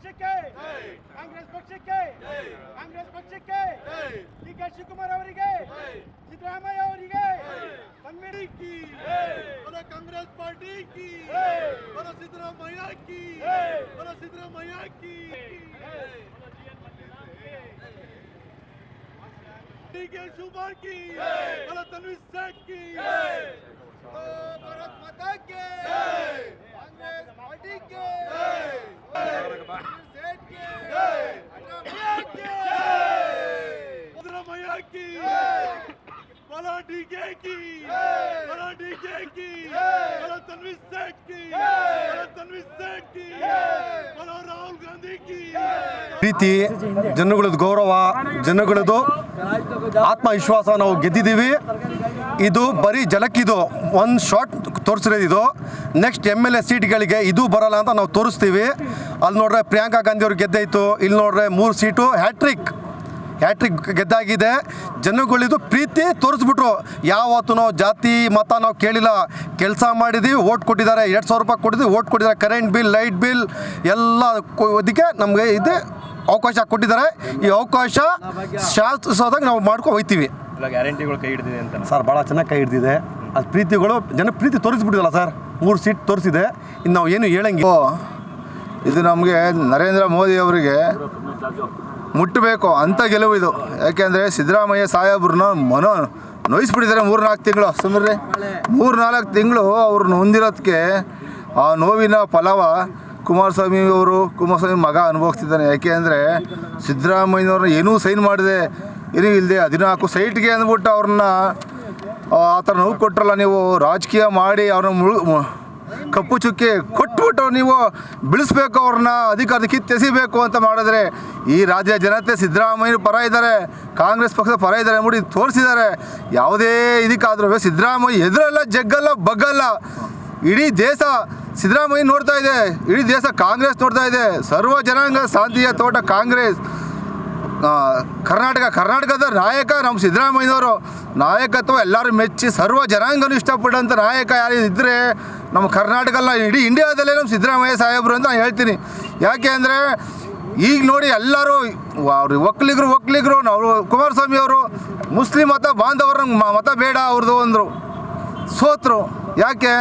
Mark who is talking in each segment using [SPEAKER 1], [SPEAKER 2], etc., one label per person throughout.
[SPEAKER 1] ಪಕ್ಷಕ್ಕೆ ಕಾಂಗ್ರೆಸ್ ಪಕ್ಷಕ್ಕೆ ಕಾಂಗ್ರೆಸ್ ಪಕ್ಷಕ್ಕೆ ಡಿ ಕೆ ಶಿವಕುಮಾರ್ ಅವರಿಗೆ ಸಿದ್ದರಾಮಯ್ಯ ಅವರಿಗೆ ತನ್ಮೀರಿ ಕಿ
[SPEAKER 2] बोलो कांग्रेस पार्टी की बोलो सिद्धरामैया की बोलो सिद्धरामैया की डी के शिवकुमार की बोलो तन्वीर शेख की भारत माता के
[SPEAKER 3] ಪ್ರೀತಿ ಜನಗಳದ್ದು ಗೌರವ ಜನಗಳದ್ದು ಆತ್ಮವಿಶ್ವಾಸ ನಾವು ಗೆದ್ದಿದ್ದೀವಿ. ಇದು ಬರೀ ಜಲಕ್ಕಿದು ಒಂದು ಶಾಟ್ ತೋರಿಸಿರೋದು ಇದು ನೆಕ್ಸ್ಟ್ ಎಂ ಎಲ್ ಎ ಸೀಟ್ಗಳಿಗೆ ಇದು ಬರಲ್ಲ ಅಂತ ನಾವು ತೋರಿಸ್ತೀವಿ. ಅಲ್ಲಿ ನೋಡ್ರೆ ಪ್ರಿಯಾಂಕಾ ಗಾಂಧಿ ಅವ್ರು ಗೆದ್ದಾಯಿತು ಇಲ್ಲಿ ನೋಡ್ರೆ ಮೂರು ಸೀಟು. ಹ್ಯಾಟ್ರಿಕ್ ಹ್ಯಾಟ್ರಿಕ್ ಗೆದ್ದಾಗಿದೆ. ಜನಗಳಿದು ಪ್ರೀತಿ ತೋರಿಸ್ಬಿಟ್ರು. ಯಾವತ್ತು ನಾವು ಜಾತಿ ಮತ ನಾವು ಕೇಳಿಲ್ಲ. ಕೆಲಸ ಮಾಡಿದ್ದೀವಿ ಓಟ್ ಕೊಟ್ಟಿದ್ದಾರೆ. ಎರಡು ಸಾವಿರ ರೂಪಾಯಿ ಕೊಟ್ಟಿದ್ದೀವಿ ಓಟ್ ಕೊಟ್ಟಿದ್ದಾರೆ. ಕರೆಂಟ್ ಬಿಲ್ ಲೈಟ್ ಬಿಲ್ ಎಲ್ಲ ಅದಕ್ಕೆ ಇದಕ್ಕೆ ನಮಗೆ ಇದು ಅವಕಾಶ ಕೊಟ್ಟಿದ್ದಾರೆ. ಈ ಅವಕಾಶ ಶಾಸ್ತ್ರದಾಗ ನಾವು ಮಾಡ್ಕೊ ಹೋಗ್ತೀವಿ.
[SPEAKER 4] ಗ್ಯಾರಂಟಿಗಳು ಕೈ ಹಿಡಿದಿದೆ ಅಂತ.
[SPEAKER 3] ಸರ್ ಭಾಳ ಚೆನ್ನಾಗಿ ಕೈ ಹಿಡ್ದಿದೆ. ಅದು ಪ್ರೀತಿಗಳು ಜನಪ್ರೀತಿ ತೋರಿಸ್ಬಿಟ್ಟಿದಲ್ಲ ಸರ್. ಮೂರು ಸೀಟ್ ತೋರಿಸಿದೆ. ಇನ್ನು ನಾವು ಏನು ಹೇಳಂಗಿಲ್ಲ.
[SPEAKER 2] ಇದು ನಮಗೆ ನರೇಂದ್ರ ಮೋದಿ ಅವರಿಗೆ ಮುಟ್ಟಬೇಕು ಅಂತ ಗೆಲುವು ಇದು. ಯಾಕೆಂದರೆ ಸಿದ್ದರಾಮಯ್ಯ ಸಾಹೇಬ್ರನ್ನ ಮನೋ ನೋಯಿಸ್ಬಿಟ್ಟಿದ್ದಾರೆ ಮೂರು ನಾಲ್ಕು ತಿಂಗಳು. ಸುಮ್ಮನೆ ಮೂರು ನಾಲ್ಕು ತಿಂಗಳು ಅವ್ರನ್ನ ಹೊಂದಿರೋದಕ್ಕೆ ಆ ನೋವಿನ ಫಲವ ಕುಮಾರಸ್ವಾಮಿ ಅವರು, ಕುಮಾರಸ್ವಾಮಿ ಮಗ ಅನುಭವಿಸ್ತಿದ್ದಾನೆ. ಯಾಕೆ ಅಂದರೆ ಸಿದ್ದರಾಮಯ್ಯನವ್ರನ್ನ ಏನೂ ಸೈನ್ ಮಾಡಿದೆ, ಏನೂ ಇಲ್ಲದೆ ಹದಿನಾಲ್ಕು ಸೈಟ್ಗೆ ಅಂದ್ಬಿಟ್ಟು ಅವ್ರನ್ನ ಆ ಥರ ನೋವು ಕೊಟ್ರಲ್ಲ ನೀವು ರಾಜಕೀಯ ಮಾಡಿ ಅವ್ರನ್ನ ಮುಳು ಕಪ್ಪು ಚುಕ್ಕಿ ಕೊಟ್ಬಿಟ್ಟು ನೀವು ಬಿಳಿಸ್ಬೇಕು ಅವ್ರನ್ನ ಅಧಿಕಾರದ ಕಿತ್ತೆಸಿಬೇಕು ಅಂತ ಮಾಡಿದ್ರೆ ಈ ರಾಜ್ಯ ಜನತೆ ಸಿದ್ದರಾಮಯ್ಯ ಪರ ಇದ್ದಾರೆ, ಕಾಂಗ್ರೆಸ್ ಪಕ್ಷದ ಪರ ಇದ್ದಾರೆ ಅಂದ್ಬಿಟ್ಟು ತೋರಿಸಿದ್ದಾರೆ. ಯಾವುದೇ ಇದಕ್ಕಾದ್ರೂ ಸಿದ್ದರಾಮಯ್ಯ ಎದುರಲ್ಲ, ಜಗ್ಗಲ್ಲ, ಬಗ್ಗಲ್ಲ. ಇಡೀ ದೇಶ ಸಿದ್ದರಾಮಯ್ಯ ನೋಡ್ತಾ ಇದೆ. ಇಡೀ ದೇಶ ಕಾಂಗ್ರೆಸ್ ನೋಡ್ತಾ ಇದೆ. ಸರ್ವ ಜನಾಂಗ ಶಾಂತಿಯ ತೋಟ ಕಾಂಗ್ರೆಸ್. ಕರ್ನಾಟಕ, ಕರ್ನಾಟಕದ ನಾಯಕ ನಮ್ಮ ಸಿದ್ದರಾಮಯ್ಯನವರು ನಾಯಕತ್ವ ಎಲ್ಲರೂ ಮೆಚ್ಚಿ ಸರ್ವ ಜನಾಂಗನೂ ಇಷ್ಟಪಟ್ಟಂಥ ನಾಯಕ ಯಾರು ಇದ್ದರೆ ನಮ್ಮ ಕರ್ನಾಟಕಲ್ಲ ಇಡೀ ಇಂಡಿಯಾದಲ್ಲೇ ನಮ್ಮ ಸಿದ್ದರಾಮಯ್ಯ ಸಾಹೇಬರು ಅಂತ ನಾನು ಹೇಳ್ತೀನಿ. ಯಾಕೆ ಅಂದರೆ ಈಗ ನೋಡಿ ಎಲ್ಲರೂ ಅವ್ರ ಒಕ್ಕಲಿಗರು ಒಕ್ಕಲಿಗರು, ಅವರು ಕುಮಾರಸ್ವಾಮಿ ಅವರು ಮುಸ್ಲಿಂ ಮತ ಬಾಂಧವರ ಮತ ಬೇಡ ಅವ್ರದ್ದು ಅಂದರು. ಸೋತರು. ಯಾಕೆ?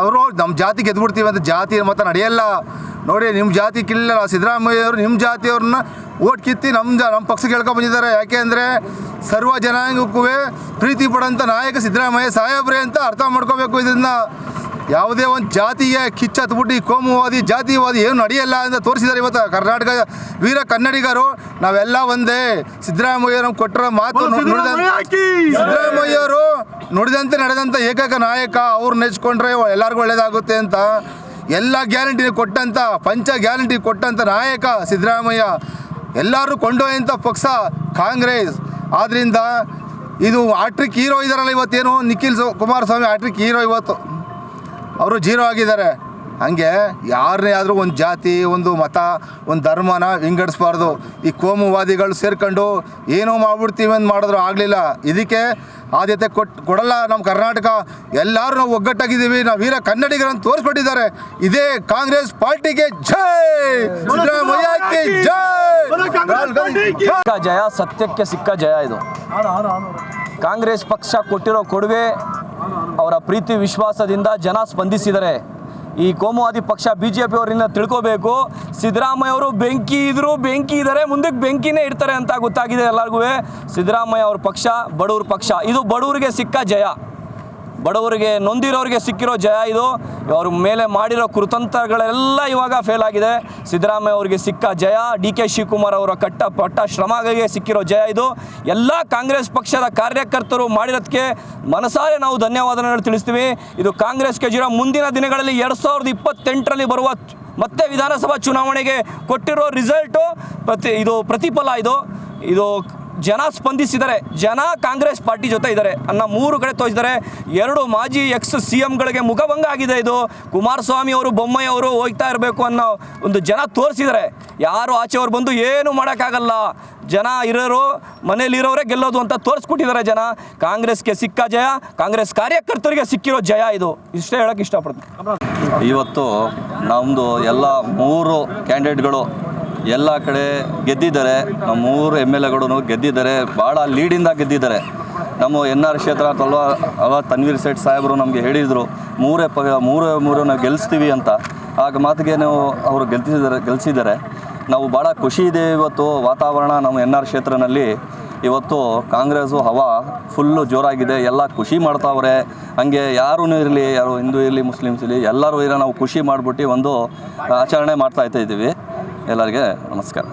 [SPEAKER 2] ಅವರು ನಮ್ಮ ಜಾತಿ ಗೆದ್ಬಿಡ್ತೀವಿ ಅಂತ ಜಾತಿ ಮತ ನಡೆಯಲ್ಲ. ನೋಡಿ ನಿಮ್ಮ ಜಾತಿ ಕಿಲ್ಲ ಸಿದ್ದರಾಮಯ್ಯ ಅವರು, ನಿಮ್ಮ ಜಾತಿಯವ್ರನ್ನ ಓಟ್ ಕಿತ್ತಿ ನಮ್ಮ ಜ ನಮ್ಮ ಪಕ್ಷಕ್ಕೆ ಕೇಳ್ಕೊ ಬಂದಿದ್ದಾರೆ. ಯಾಕೆ ಅಂದರೆ ಸರ್ವ ಜನಾಂಗಕ್ಕೂ ಪ್ರೀತಿ ಪಡೋಂಥ ನಾಯಕ ಸಿದ್ದರಾಮಯ್ಯ ಸಾಹೇಬ್ರೆ ಅಂತ ಅರ್ಥ ಮಾಡ್ಕೋಬೇಕು. ಇದನ್ನು ಯಾವುದೇ ಒಂದು ಜಾತಿಯ ಕಿಚ್ಚತ್ಬಿಟ್ಟು ಕೋಮುವಾದಿ ಜಾತಿವಾದಿ ಏನು ನಡೆಯಲ್ಲ ಅಂತ ತೋರಿಸಿದ್ದಾರೆ ಇವತ್ತು ಕರ್ನಾಟಕ ವೀರ ಕನ್ನಡಿಗರು. ನಾವೆಲ್ಲ ಒಂದೇ. ಸಿದ್ದರಾಮಯ್ಯ ನಮ್ಗೆ ಕೊಟ್ಟಿರೋ ಮಾತು ನುಡಿದಂತೆ ಸಿದ್ದರಾಮಯ್ಯವರು ನುಡಿದಂತೆ ನಡೆದಂಥ ಏಕೈಕ ನಾಯಕ ಅವ್ರು ನೆಚ್ಕೊಂಡ್ರೆ ಎಲ್ಲರಿಗೂ ಒಳ್ಳೇದಾಗುತ್ತೆ ಅಂತ ಎಲ್ಲ ಗ್ಯಾರಂಟಿ ಕೊಟ್ಟಂಥ ಪಂಚ ಗ್ಯಾರಂಟಿ ಕೊಟ್ಟಂಥ ನಾಯಕ ಸಿದ್ದರಾಮಯ್ಯ. ಎಲ್ಲರೂ ಕೊಂಡೊಯ್ಯಂಥ ಪಕ್ಷ ಕಾಂಗ್ರೆಸ್. ಆದ್ದರಿಂದ ಇದು ಆಟ್ರಿಕ್ ಹೀರೋ ಇದ್ದಾರಲ್ಲ ಇವತ್ತೇನು? ನಿಖಿಲ್ ಕುಮಾರಸ್ವಾಮಿ ಆಟ್ರಿಕ್ ಹೀರೋ ಇವತ್ತು. ಅವರು ಜೀರೋ ಆಗಿದ್ದಾರೆ. ಹಾಗೆ ಯಾರನ್ನೇ ಆದರೂ ಒಂದು ಜಾತಿ, ಒಂದು ಮತ, ಒಂದು ಧರ್ಮನ ವಿಂಗಡಿಸ್ಬಾರ್ದು. ಈ ಕೋಮುವಾದಿಗಳು ಸೇರ್ಕೊಂಡು ಏನೋ ಮಾಡ್ಬಿಡ್ತೀವಿ ಅಂತ ಮಾಡಿದ್ರು ಆಗಲಿಲ್ಲ. ಇದಕ್ಕೆ ಆದ್ಯತೆ ಕೊಟ್ಟು ಕೊಡಲ್ಲ ನಮ್ಮ ಕರ್ನಾಟಕ. ಎಲ್ಲರೂ ನಾವು ಒಗ್ಗಟ್ಟಾಗಿದ್ದೀವಿ. ನಾವು ವೀರ ಕನ್ನಡಿಗರನ್ನು ತೋರಿಸ್ಕೊಟ್ಟಿದ್ದಾರೆ ಇದೇ ಕಾಂಗ್ರೆಸ್ ಪಾರ್ಟಿಗೆ ಜೈ! ಸಿದ್ದರಾಮಯ್ಯಕ್ಕೆ ಜೈ!
[SPEAKER 5] ಜಯ, ಸತ್ಯಕ್ಕೆ ಸಿಕ್ಕ ಜಯ ಇದು. ಕಾಂಗ್ರೆಸ್ ಪಕ್ಷ ಕೊಟ್ಟಿರೋ ಕೊಡುಗೆ ಅವರ ಪ್ರೀತಿ, ವಿಶ್ವಾಸದಿಂದ ಜನ ಸ್ಪಂದಿಸಿದ್ದಾರೆ ಈ ಕೋಮುವಾದಿ ಪಕ್ಷ ಬಿ ಜೆ ಅವರಿಂದ ತಿಳ್ಕೋಬೇಕು. ಸಿದ್ದರಾಮಯ್ಯ ಅವರು ಬೆಂಕಿ ಇದ್ರು, ಬೆಂಕಿ ಇದ್ದಾರೆ ಮುಂದಕ್ಕೆ ಬೆಂಕಿನೇ ಇಡ್ತಾರೆ ಅಂತ ಗೊತ್ತಾಗಿದೆ ಎಲ್ಲರಿಗೂ ಸಿದ್ದರಾಮಯ್ಯ ಅವ್ರ ಪಕ್ಷ, ಬಡವ್ರ ಪಕ್ಷ. ಇದು ಬಡವರಿಗೆ ಸಿಕ್ಕ ಜಯ. ಬಡವರಿಗೆ ನೊಂದಿರೋರಿಗೆ ಸಿಕ್ಕಿರೋ ಜಯ ಇದು. ಅವ್ರ ಮೇಲೆ ಮಾಡಿರೋ ಕೃತಂತ್ರಗಳೆಲ್ಲ ಇವಾಗ ಫೇಲ್ ಆಗಿದೆ. ಸಿದ್ದರಾಮಯ್ಯ ಅವರಿಗೆ ಸಿಕ್ಕ ಜಯ, ಡಿ ಕೆ ಶಿವಕುಮಾರ್ ಅವರ ಕಟ್ಟ ಪಟ್ಟ ಶ್ರಮಗಳಿಗೆ ಸಿಕ್ಕಿರೋ ಜಯ ಇದು. ಎಲ್ಲ ಕಾಂಗ್ರೆಸ್ ಪಕ್ಷದ ಕಾರ್ಯಕರ್ತರು ಮಾಡಿರೋದಕ್ಕೆ ಮನಸಾರೆ ನಾವು ಧನ್ಯವಾದಗಳನ್ನು ತಿಳಿಸ್ತೀವಿ. ಇದು ಕಾಂಗ್ರೆಸ್ಗೆ ಜೀರೋ ಮುಂದಿನ ದಿನಗಳಲ್ಲಿ ಎರಡು ಸಾವಿರದ ಇಪ್ಪತ್ತೆಂಟರಲ್ಲಿ ಬರುವ ಮತ್ತೆ ವಿಧಾನಸಭಾ ಚುನಾವಣೆಗೆ ಕೊಟ್ಟಿರೋ ರಿಸಲ್ಟು ಪ್ರತಿ, ಇದು ಪ್ರತಿಫಲ ಇದು. ಇದು ಜನ ಸ್ಪಂದಿಸಿದ್ದಾರೆ ಜನ ಕಾಂಗ್ರೆಸ್ ಪಾರ್ಟಿ ಜೊತೆ ಇದ್ದಾರೆ. ಅನ್ನ ಮೂರು ಕಡೆ ತೋರಿಸಿದ್ದಾರೆ ಎರಡು ಮಾಜಿ ಎಕ್ಸ್ ಸಿ ಎಂಗಳಿಗೆ ಮುಖಭಂಗ ಆಗಿದೆ ಇದು. ಕುಮಾರಸ್ವಾಮಿ ಅವರು, ಬೊಮ್ಮಾಯಿ ಅವರು ಹೋಗ್ತಾ ಇರಬೇಕು ಅನ್ನೋ ಒಂದು ಜನ ತೋರಿಸಿದ್ದಾರೆ ಯಾರು ಆಚೆಯವರು ಬಂದು ಏನು ಮಾಡೋಕ್ಕಾಗಲ್ಲ. ಜನ ಇರೋರು ಮನೇಲಿರೋರೇ ಗೆಲ್ಲೋದು ಅಂತ ತೋರಿಸ್ಕೊಟ್ಟಿದ್ದಾರೆ ಜನ. ಕಾಂಗ್ರೆಸ್ಗೆ ಸಿಕ್ಕ ಜಯ, ಕಾಂಗ್ರೆಸ್ ಕಾರ್ಯಕರ್ತರಿಗೆ ಸಿಕ್ಕಿರೋ ಜಯ ಇದು. ಇಷ್ಟೇ ಹೇಳೋಕ್ಕೆ ಇಷ್ಟಪಡ್ತೀನಿ.
[SPEAKER 6] ಇವತ್ತು ನಮ್ಮದು ಎಲ್ಲ ಮೂರು ಕ್ಯಾಂಡಿಡೇಟ್ಗಳು ಎಲ್ಲ ಕಡೆ ಗೆದ್ದಿದ್ದಾರೆ. ನಮ್ಮ ಮೂರು ಎಂ ಎಲ್ ಎಗಳು ಗೆದ್ದಿದ್ದಾರೆ. ಭಾಳ ಲೀಡಿಂದ ಗೆದ್ದಿದ್ದಾರೆ. ನಮ್ಮ ಎನ್ ಆರ್ ಕ್ಷೇತ್ರ ಅಲ್ವಾ ಅವ ತನ್ವೀರ್ ಸೇಠ್ ಸಾಹೇಬರು ನಮಗೆ ಹೇಳಿದರು, ಮೂರೇ ಪ, ಮೂರೇ ಮೂರು ನಾವು ಗೆಲ್ಲಿಸ್ತೀವಿ ಅಂತ. ಆಗ ಮಾತಿಗೆ ನಾವು ಅವರು ಗೆಲ್ತಿದ್ದಾರೆ ಗೆಲ್ಲಿಸಿದ್ದಾರೆ ನಾವು ಭಾಳ ಖುಷಿ ಇದೆ ಇವತ್ತು ವಾತಾವರಣ ನಮ್ಮ ಎನ್ ಆರ್ ಕ್ಷೇತ್ರನಲ್ಲಿ. ಇವತ್ತು ಕಾಂಗ್ರೆಸ್ಸು ಹವಾ ಫುಲ್ಲು ಜೋರಾಗಿದೆ. ಎಲ್ಲ ಖುಷಿ ಮಾಡ್ತಾವ್ರೆ. ಹಂಗೆ ಯಾರೂ ಇರಲಿ, ಯಾರು ಹಿಂದೂ ಇರಲಿ, ಮುಸ್ಲಿಮ್ಸ್ ಇರಲಿ, ಎಲ್ಲರೂ ಇರೋ ನಾವು ಖುಷಿ ಮಾಡಿಬಿಟ್ಟು ಒಂದು ಆಚರಣೆ ಮಾಡ್ತಾ ಇದ್ದೀವಿ. ಎಲ್ಲರಿಗೆ ನಮಸ್ಕಾರ.